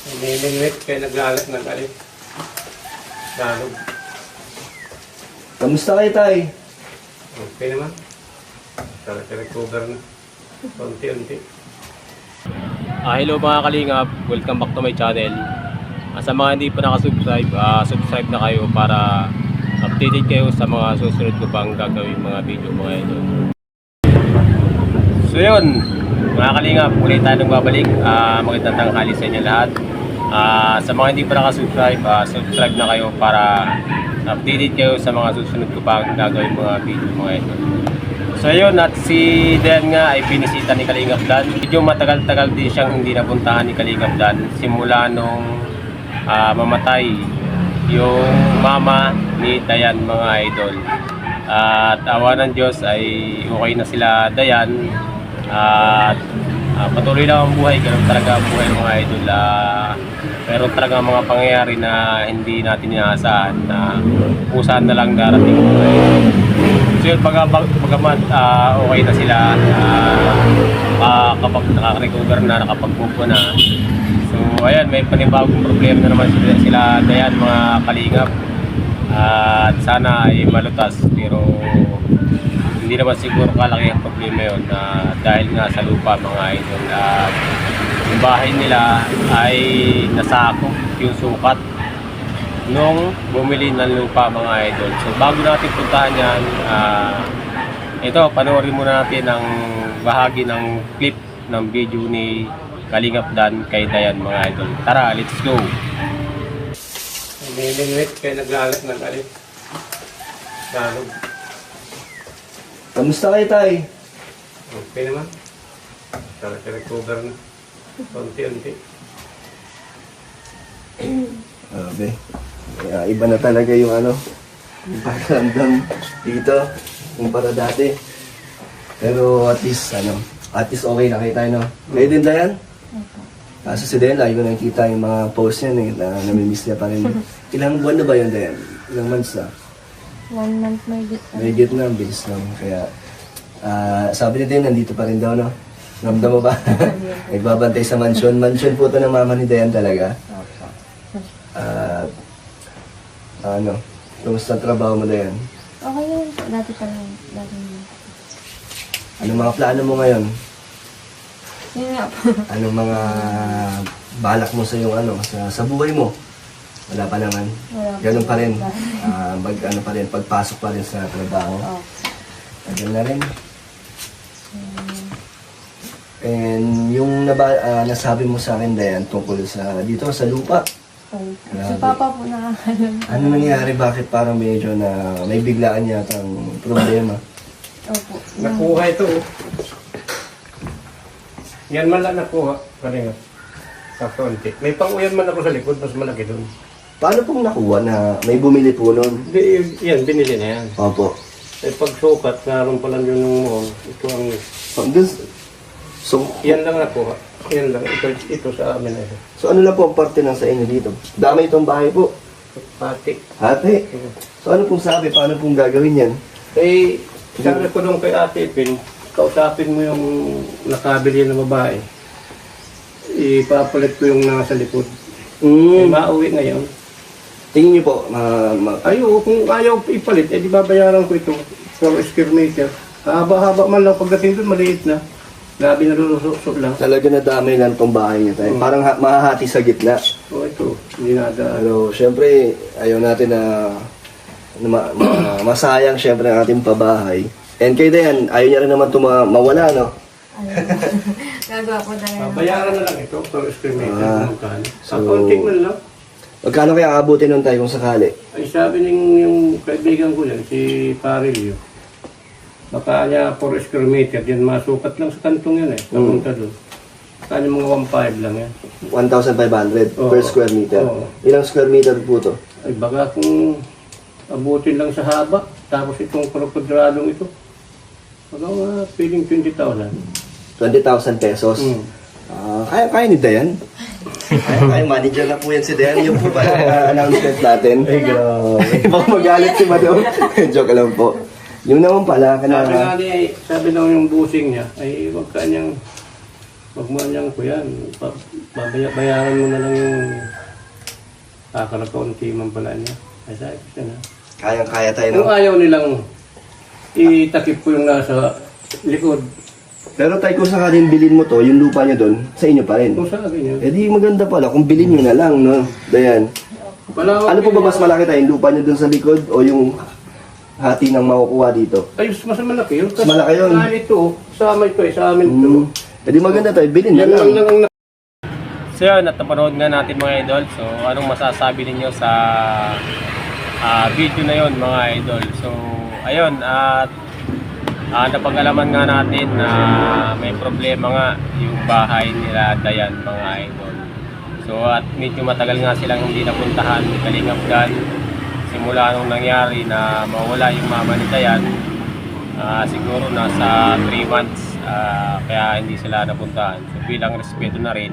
Nininwit kaya naglalat ng alit. Lalog. Kamusta kayo, tay? Okay naman. Talaga recover na. Unti-unti. Ah, hello mga kalingap, welcome back to my channel. Ah, sa mga hindi pa nakasubscribe, ah, subscribe na kayo para updated kayo sa mga susunod ko pang gagawin mga video mga ito. So yun, mga kalingap, ulit tayo nagbabalik. Ah, magandang tanghali sa inyo lahat. Ah, sa mga hindi pa nakasubscribe, ah, subscribe na kayo para updated kayo sa mga susunod ko pang gagawin mga video mga ito. So yun, at si Dan nga ay binisita ni Kalingap Dan. Medyo matagal-tagal din siyang hindi napuntahan ni Kalingap Dan. Simula nung ah, mamatay yung mama ni Dayan mga idol. At awa ng Diyos ay okay na sila Dayan. At ah, patuloy lang ang buhay, ganun talaga ang buhay mga idol. Ah, meron talaga mga pangyayari na hindi natin inaasahan na kung saan na lang darating. So yun, baga, ah, okay na sila, ah, ah, kapag nakaka-recover na, nakapag-move na. So ayan, may panibagong problema na naman sila, sila dayan mga kalingap. at sana ay malutas pero hindi naman siguro kalaki ang problema yun na dahil nga sa lupa mga idol. At yung bahay nila ay nasakop yung sukat nung bumili ng lupa mga idol. So bago natin puntahan yan, ah, ito, panoorin muna natin ang bahagi ng clip ng video ni Kalingap Dan kay Dayan mga idol. Tara, let's go! Nininwit kaya naglalat ng alit. Lalog. Kamusta kayo, tay? Okay naman. Talaga recover na. Unti-unti. Grabe. Kaya iba na talaga yung ano, yung pakiramdam dito kumpara dati. Pero at least, ano, at least okay na kayo tayo, no? Kayo din, Dayan? Kaso si Dayan, lagi ko nakikita yung mga post niya, eh, na namimiss niya pa rin. Ilang buwan na ba yun, Dayan? Ilang months na? One month may bit. May git na, ang bilis lang. Kaya, ah, sabi ni Dayan, nandito pa rin daw, no? Ramdam mo ba? Nagbabantay sa mansion. Mansion po ito ng mama ni Dayan talaga. At, ano, kumusta trabaho mo Dayan? Okay yun. Dati pa lang. Dati. Anong mga plano mo ngayon? Yun nga po. Anong mga balak mo sa yung ano, sa, sa buhay mo? Wala pa naman. Wala. Ganun pa rin. Ah, mag, ano pa rin, pagpasok pa rin sa trabaho. Oh. Tagal na rin. And yung naba, ah, nasabi mo sa akin, Dayan, tungkol sa dito, sa lupa. Grabe. Si Papa po nakakalam. Ano nangyari? Bakit parang medyo na may biglaan yata ang problema? Opo. Nakuha ito. oh. Yan man lang nakuha. Kalinga. Sa konti. May panguyan man ako sa likod. Mas malaki doon. Paano pong nakuha na may bumili po nun? Hindi, yan. Binili na yan. Opo. Eh, pagsukat, naroon pa lang yun ng mo. Ito ang, dun- so, yan lang nakuha. Yan lang. Ito, ito sa amin na ito. so ano na po ang parte ng sa inyo dito? Dami itong bahay po. Pati. Ate, so ano pong sabi? Paano pong gagawin yan? Eh, sabi ko nung kay ate Pin, kausapin mo yung nakabili ng babae. Ipapalit ko yung nasa likod. Eh, Mm, mauwi ngayon. tingin niyo po, ma, ma, Ayo, kung ayaw ipalit, eh di babayaran ko ito for square meter. Haba-haba man lang pagdating doon, maliit na. Grabe na lulusok lang. talaga na dami lang itong bahay niyo tayo. Parang ha, mahahati sa gitna. O ito, hindi nada. Pero syempre, ayaw natin na, na ma- ma- masayang syempre ang ating pabahay. And kayo din, ayaw niya rin naman ito ma- mawala, no? Ayun. Gagawa po talaga. Babayaran na lang ito square meter. Ah, magkano. so- Sa konting man lang. Magkano kaya aabutin nun tayo kung sakali? Ay sabi ng yung kaibigan ko yan, si Parilio, baka niya 4 square meter, yan masukat lang sa kantong yan eh, papunta doon. Kanya mga 1.5 lang yan. 1,500 Oo. per square meter. Oo. Ilang square meter po to? Ay baka kung abutin lang sa haba, tapos itong krokodradong ito, baka mga piling 20,000. 20,000 pesos. Hmm. Ah, kaya, kaya ni Dayan. kaya, kaya manager na po yan si Dayan. Yung po ba uh, announcement natin? Ay, grabe. Baka magalit si Madam. Joke lang po. Yung naman pala, Sabi nga niya, sabi daw yung busing niya, ay wag ka niyang Huwag mo niyang ko yan. Pa- babaya- bayaran mo na lang yung kakalakaunti man pala niya. Ay, sabi ko siya na. Kayang-kaya tayo, no? Kung ayaw nilang itakip ko yung nasa likod, Pero tayo, kung sakaling bilhin mo to, yung lupa niya doon, sa inyo pa rin. kung sa akin yun. Eh di maganda pala kung bilhin nyo na lang, no? Dayan. Palawak Ano po ba yun. mas malaki tayo? Yung lupa niya doon sa likod o yung hati ng makukuha dito? Ayos, mas malaki yun. Mas malaki yun. Ah, ito, sa amin to, eh, sa amin to. Hmm. Eh maganda tayo, bilhin na Yan lang. lang lang ang So yun, at napanood nga natin mga idol. So anong masasabi ninyo sa ah, video na yon mga idol? So ayun, at ah, napag-alaman nga natin na may problema nga yung bahay nila Dayan mga idol. So at medyo matagal nga silang hindi napuntahan ni Kalingap Dan. Simula nung nangyari na mawala yung mama ni Dayan, Ah, siguro nasa 3 months ah, kaya hindi sila napuntahan. So bilang respeto na rin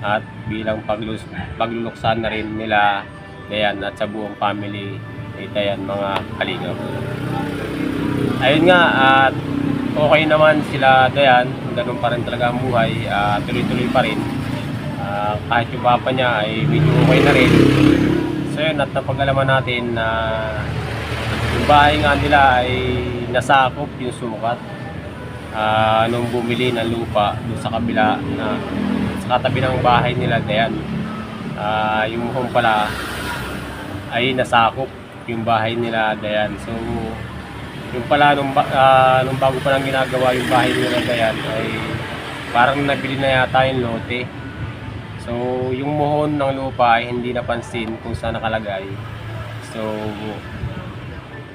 at bilang paglus pagluluksan na rin nila Dayan at sa buong family ni Dayan mga kalingap. Ayun nga at okay naman sila Dayan, ganun pa rin talaga ang buhay, ah, tuloy-tuloy pa rin. Ah, kahit yung papa niya ay medyo okay na rin. So yun at napag-alaman natin na yung bahay nga nila ay nasakop yung sukat ah nung bumili ng lupa doon sa kabila na sa katabi ng bahay nila Dayan. Ah, yung home pala ay nasakop yung bahay nila Dayan. So yung pala nung, ah, nung bago pa lang ginagawa yung bahay nila Dayan ay parang nabili na yata yung lote. So yung muhon ng lupa ay hindi napansin kung saan nakalagay. So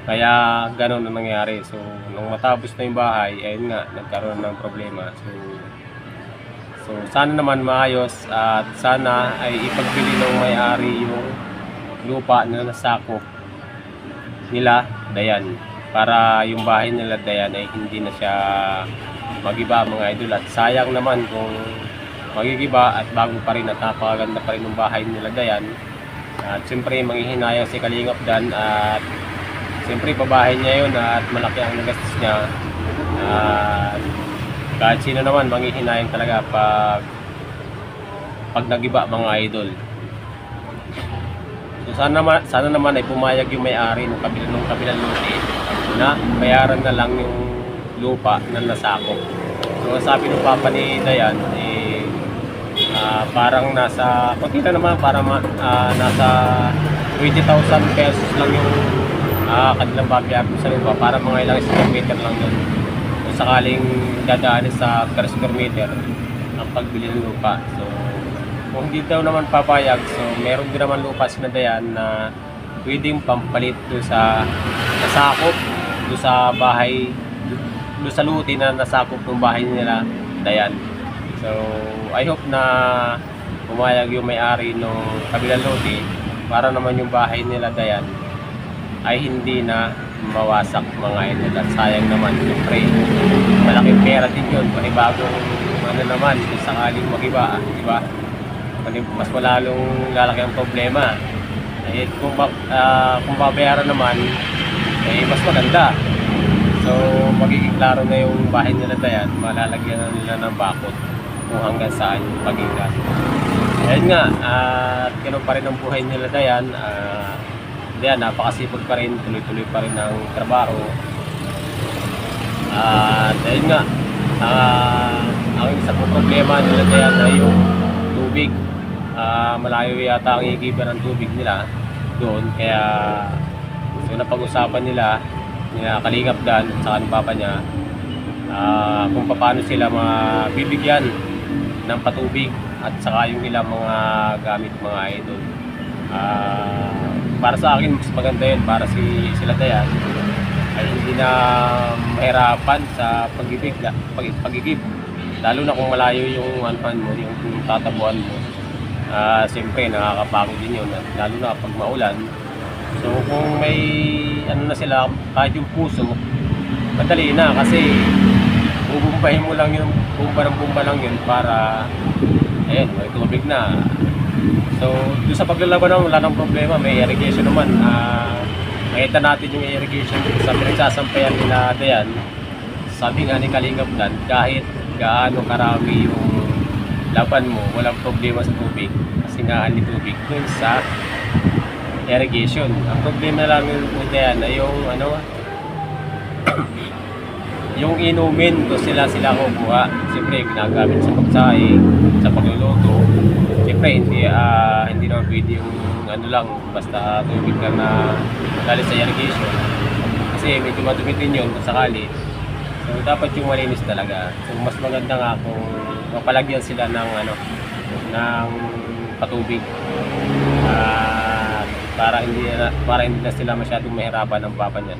kaya ganun ang nangyari. So, nung matapos na yung bahay, ayun nga, nagkaroon ng problema. So, so sana naman maayos at sana ay ipagbili ng may-ari yung lupa na nasakop nila, Dayan. Para yung bahay nila, Dayan, ay hindi na siya magiba mga idol. At sayang naman kung magigiba at bago pa rin at napakaganda pa rin yung bahay nila, Dayan. At siyempre, manghihinayang si Kalingap Dan at Siyempre, pabahay niya yun at malaki ang nagastos niya. At kahit sino naman, manghihinayang talaga pag pag nagiba mga idol. So sana naman, sana naman ay pumayag yung may-ari ng kabilang ng kabilang lote na bayaran na lang yung lupa na nasakop. So sabi ng papa ni Dayan, eh, ah, parang nasa, na naman, parang ah, nasa 20,000 pesos lang yung ah kanilang babiyaran sa lupa para mga ilang square meter lang yun. Kung sakaling dadaanin sa per square meter ang pagbili ng lupa. So, kung hindi daw naman papayag, so meron din naman lupa si Dayan na pwedeng pampalit doon sa nasakop doon sa bahay doon sa luti na nasakop ng bahay nila Dayan. So, I hope na pumayag yung may-ari ng kabilang lote para naman yung bahay nila Dayan ay hindi na mawasak mga idol. At sayang naman siyempre malaking pera din yun. Panibagong ano naman kung sakaling magiba di ba? Mas malalong lalaki ang problema. Eh kung, ah, kung babayaran naman eh mas maganda. So magiging klaro na yung bahay nila Dayan. Malalagyan na nila ng bakot kung hanggang saan yung pagiging ayun nga at ganun pa rin ang buhay nila Dayan ah Diyan, napakasipag pa rin, tuloy-tuloy pa rin ang trabaho. At ayun nga, ah ang isa problema nila diyan ay yung tubig. Ah, malayo yata ang igiba ng tubig nila doon. Kaya so napag-usapan nila, nila Kalingap Dan saka ng papa niya, ah, kung paano sila mabibigyan ng patubig at saka yung ilang mga gamit mga idol. Ah, para sa akin mas maganda yun para si sila Dayan ay hindi na mahirapan sa pag-ibig pag, pag-igib lalo na kung malayo yung anpan mo yung, yung tatabuan mo. Ah siyempre nakakapagod din yun lalo na pag maulan. So kung may ano na sila kahit yung puso madali na kasi bubumbahin mo lang yung bumba ng bumba lang yun para ayun may tubig na So, doon sa paglalaban wala nang problema. May irrigation naman. Ah, makita natin yung irrigation sa pinagsasampayan nila Dayan. Sabi nga ni Kalingap Dan, kahit gaano karami yung laban mo, walang problema sa tubig. Kasi nga ni tubig dun sa irrigation. Ang problema lang yung puta yan ay yung ano, yung inumin ko sila sila kukuha. Siyempre, ginagamit sa pagsaing, sa pagluluto. Siyempre, hindi, ah, hindi naman pwede yung ano lang, basta tubig lang na galing sa irrigation. Kasi medyo madumi din yun kung sakali. So, dapat yung malinis talaga. So, mas maganda nga kung mapalagyan sila ng ano, ng patubig. Ah, para hindi na, para hindi na sila masyadong mahirapan ng papa niyan.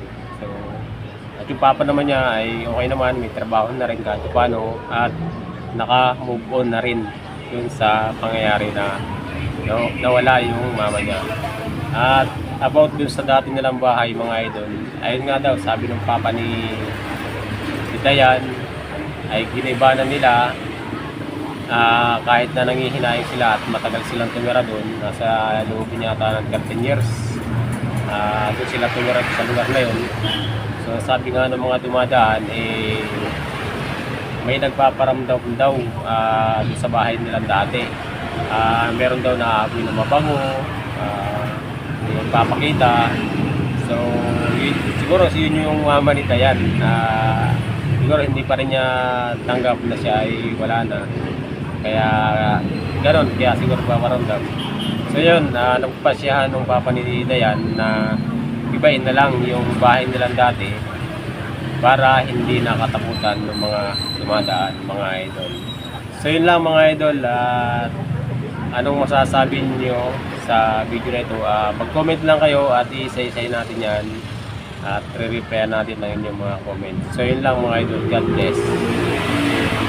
Yung papa naman niya ay okay naman, may trabaho na rin kahit paano at naka-move on na rin yun sa pangyayari na no, nawala yung mama niya. At about dun sa dati nilang bahay mga idol, ayun nga daw sabi ng papa ni, ni Dayan ay giniba na nila Ah, kahit na nangihinayang sila at matagal silang tumira doon, nasa loob yata ng 13 years. Ah, doon sila tumira sa lugar na yun. So sabi nga ng mga dumadaan, eh, may nagpaparamdam daw ah, doon sa bahay nilang dati. Ah, meron daw na apoy na mabango, ah, may nagpapakita. So, yun, siguro yun yung mama ni Dayan. Ah, siguro hindi pa rin niya tanggap na siya ay wala na. Kaya gano'n, kaya siguro paparamdam. So yun, uh, nagpasyahan ng papa ni Dayan na ibahin na lang yung bahay nilang dati para hindi nakatakutan ng mga dumadaan, mga idol. So yun lang mga idol, at anong masasabi niyo sa video na ito? Ah, mag-comment lang kayo at isa-isay natin yan at re-reply natin lang yung mga comments. So yun lang mga idol, God bless.